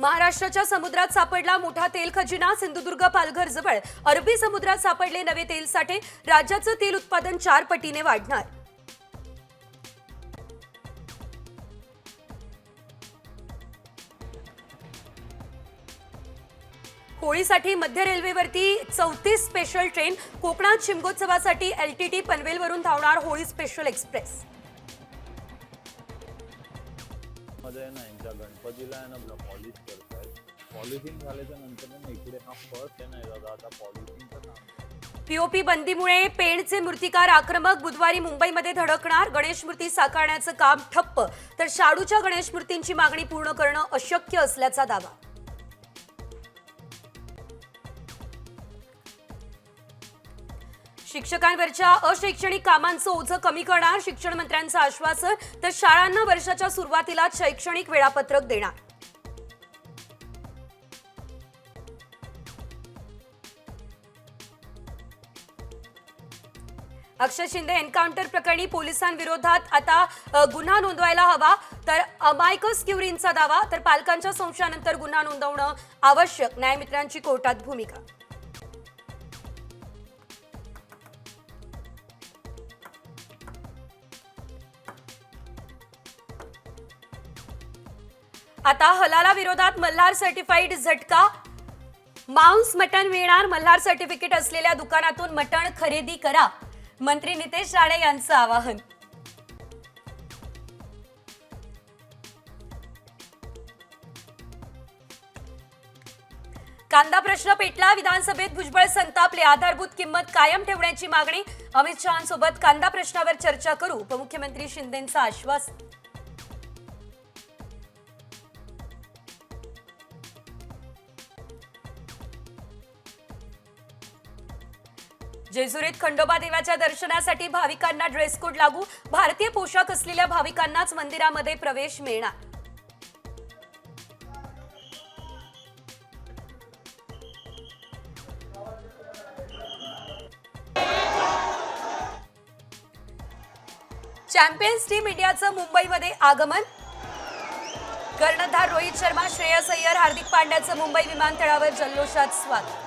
महाराष्ट्राच्या समुद्रात सापडला मोठा तेल खजिना सिंधुदुर्ग पालघर जवळ अरबी समुद्रात सापडले नवे तेल साठे. राज्याचं तेल उत्पादन चार पटीने वाढणार. होळीसाठी मध्य रेल्वेवरती चौतीस स्पेशल ट्रेन कोकणात शिमगोत्सवासाठी एलटीटी पनवेलवरून धावणार होळी स्पेशल एक्सप्रेस मध्ये आहे ना यांच्या गणपतीला आहे ना पॉलिश करतायत. पॉलिशिंग झाल्याच्यानंतर ना इकडे हा फर्स्ट आहे ना दादा आता पॉलिशिंगचं काम पीओपी बंदीमुळे पेणचे मूर्तिकार आक्रमक बुधवारी मुंबईमध्ये धडकणार. गणेश मूर्ती साकारण्याचं काम ठप्प. तर शाडूच्या गणेश मूर्तींची मागणी पूर्ण करणं अशक्य असल्याचा दावा. शिक्षकांवरच्या अशैक्षणिक कामांचं ओझं कमी करणार शिक्षण मंत्र्यांचं आश्वासन तर शाळांना वर्षाच्या सुरुवातीला शैक्षणिक वेळापत्रक देणार. अक्षय शिंदे एन्काउंटर प्रकरणी पोलिसांविरोधात आता गुन्हा नोंदवायला हवा तर अमायकस क्युरींचा दावा तर पालकांच्या संशयानंतर गुन्हा नोंदवणं आवश्यक न्यायमित्रांची कोर्टात भूमिका. आता हलाला विरोधात मल्हार सर्टिफाईड झटका. मांस मटण मिळणार मल्हार सर्टिफिकेट असलेल्या दुकानातून मटण खरेदी करा. मंत्री नितेश राणे यांचं आवाहन. कांदा प्रश्न पेटला विधानसभेत भुजबळ संतापले. आधारभूत किंमत कायम ठेवण्याची मागणी. अमित शहांसोबत कांदा प्रश्नावर चर्चा करू. उपमुख्यमंत्री शिंदेंचं आश्वासन. जेजुरीत खंडोबा देवाच्या दर्शनासाठी भाविकांना ड्रेस कोड लागू. भारतीय पोशाख असलेल्या भाविकांनाच मंदिरामध्ये प्रवेश मिळणार. चॅम्पियन्स टीम इंडियाचं मुंबईमध्ये आगमन. कर्णधार रोहित शर्मा श्रेयस अय्यर हार्दिक पांड्याचं मुंबई विमानतळावर जल्लोषात स्वागत.